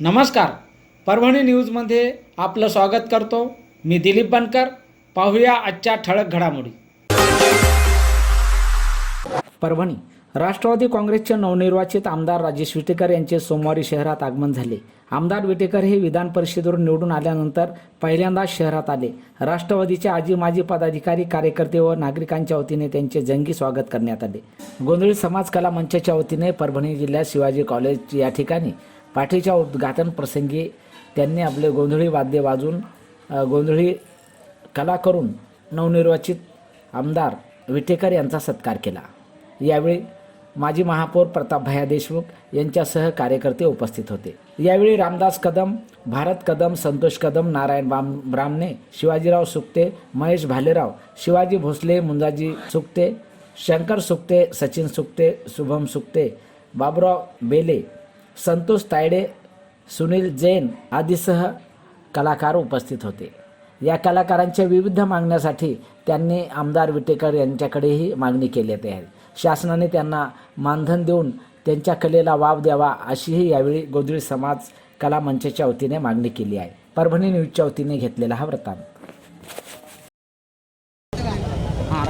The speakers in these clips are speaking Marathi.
नमस्कार. परभणी न्यूजमध्ये आपलं स्वागत करतो. मी दिलीप बनकर. पाहूया आजच्या ठळक घडामोडी. परभणी राष्ट्रवादी काँग्रेसचे नवनिर्वाचित आमदार राजेश विटेकर यांचे सोमवारी शहरात आगमन झाले. आमदार विटेकर हे विधान परिषदेवरून निवडून आल्यानंतर पहिल्यांदाच शहरात आले. राष्ट्रवादीचे आजी माजी पदाधिकारी कार्यकर्ते व नागरिकांच्या वतीने त्यांचे जंगी स्वागत करण्यात आले. गोंधळी समाज कला मंचाच्या वतीने परभणी जिल्ह्यात शिवाजी कॉलेज या ठिकाणी पाठीच्या उद्घाटन प्रसंगी त्यांनी आपले गोंधळी वाद्य वाजून गोंधळी कला करून नवनिर्वाचित आमदार विटेकर यांचा सत्कार केला. यावेळी माजी महापौर प्रतापभाया देशमुख यांच्यासह कार्यकर्ते उपस्थित होते. यावेळी रामदास कदम भारत कदम संतोष कदम नारायण बाम ब्राह्मणे शिवाजीराव सुक्ते महेश भालेराव शिवाजी भोसले मुंजाजी सुक्ते शंकर सुक्ते सचिन सुक्ते शुभम सुक्ते बाबुराव बेले संतोष तायडे सुनील जैन आदीसह कलाकार उपस्थित होते. या कलाकारांच्या विविध मागण्यासाठी त्यांनी आमदार विटेकर यांच्याकडेही मागणी केली आहे. शासनाने त्यांना मानधन देऊन त्यांच्या कलेला वाव द्यावा अशीही यावेळी गोंधळी समाज कला मंचाच्या वतीने मागणी केली आहे. परभणी न्यूजच्या वतीने घेतलेला हा वृत्तांत. हां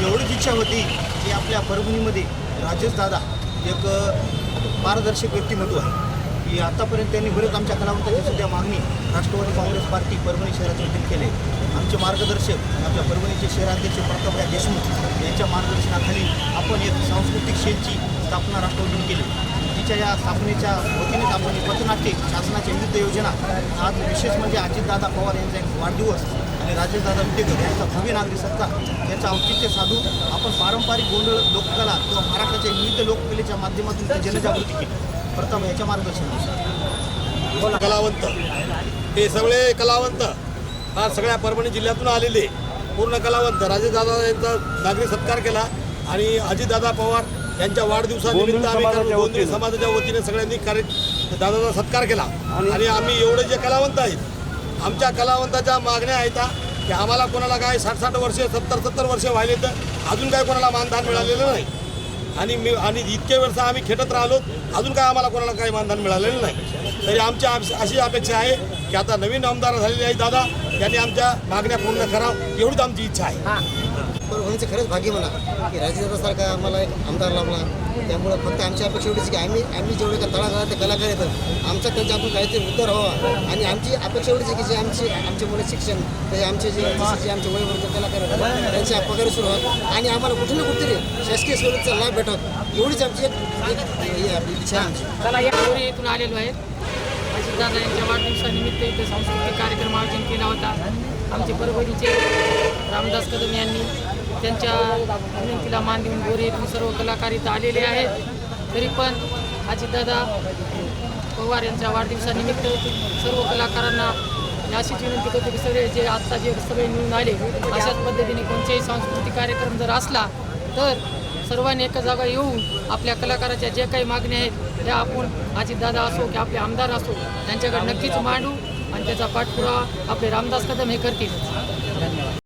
एवढीच इच्छा होती की आपल्या परभणीमध्ये राजेश दादा एक पारदर्शक व्यक्तिमत्व आहे. की आतापर्यंत त्यांनी बरेच आमच्या कलावंतांची सुद्धा मागणी राष्ट्रवादी काँग्रेस पार्टी परभणी शहराच्या वतीने केले. आमचे मार्गदर्शक आपल्या परभणीचे शहराध्यक्ष प्रतापराव देशमुख यांच्या मार्गदर्शनाखाली आपण एक सांस्कृतिक शेलची स्थापना राष्ट्रवादीने केली. तिच्या या स्थापनेच्या वतीनेच आपण पथनाट्य शासनाच्या विविध योजना आज विशेष म्हणजे अजितदादा पवार यांचा एक वाढदिवस आणि राजेशदादा विटेकर यांचा भव्य नागरी सत्ता याचं औचित्य साधून आपण पारंपरिक गोंधळ लोककला किंवा महाराष्ट्राच्या विविध लोककलेच्या माध्यमातून ती जनजागृती केली. प्रथम याच्या मार्गदर्शनानुसार कलावंत. हे सगळे कलावंत हा सगळ्या परभणी जिल्ह्यातून आलेले. पूर्ण कलावंत. राजेशदादा यांचा नागरी सत्कार केला आणि अजितदादा पवार यांच्या वाढदिवसानिमित्त आम्ही कारण गोंधळी समाजाच्या वतीने सगळ्यांनी कार्य दादाचा सत्कार केला. आणि आम्ही एवढे जे कलावंत आहेत आमच्या कलावंताच्या मागण्या आहेत की आम्हाला कोणाला काय साठ साठ वर्षे सत्तर सत्तर वर्षे व्हायले तर अजून काय कोणाला मानधन मिळालेलं नाही. आणि मी आणि इतके वर्ष आम्ही खेटत राहिलो अजून काय आम्हाला कोणाला काही मानधन मिळालेलं नाही. तरी आमची अप- अशी अपेक्षा आहे की आता नवीन आमदार झालेले आहे दादा त्यांनी आमच्या मागण्या पूर्ण करावं एवढीच आमची इच्छा आहे. परभणीचं खरंच भाग्य म्हणा की राजेंद्रसारखा आम्हाला एक आमदार लाभला. त्यामुळं फक्त आमची अपेक्षा एवढीच की आम्ही आम्ही जेवढे का ते कलाकार येतात आमचा आपण काहीतरी उद्धार व्हावा. आणि आमची अपेक्षा एवढीच की जे आमचे आमचे मुलं शिक्षण ते आमचे जे जे आमचे वयोवृद्ध कलाकार आहेत त्यांच्या पगारी सुरू व्हावं. आणि आम्हाला कुठे ना कुठेतरी शासकीय स्वरूपचा लाभ भेटत एवढीच आमची एक इच्छा आमची. चला या गोरे येथून आलेलो आहे अजितदादा यांच्या वाढदिवसानिमित्त इथे सांस्कृतिक कार्यक्रम आयोजन केला होता. आमचे परभणीचे रामदास कदम यांनी त्यांच्या विनंतीला मान देऊन गोरे येथून सर्व कलाकार इथं आलेले आहेत. तरी पण अजितदादा पवार यांच्या वाढदिवसानिमित्त सर्व कलाकारांना अशीच विनंती करतो की सगळे जे आत्ता जे सगळे मिळून आले अशाच पद्धतीने कोणताही सांस्कृतिक कार्यक्रम जर असला तर सर्वांनी एका जागा येऊन आपल्या कलाकाराच्या जे काही मागण्या आहेत त्या आपण अजितदादा असो की आपले आमदार असो त्यांच्याकडे नक्कीच मांडू आणि त्याचा पाठपुरावा आपले रामदास कदम हे करतील.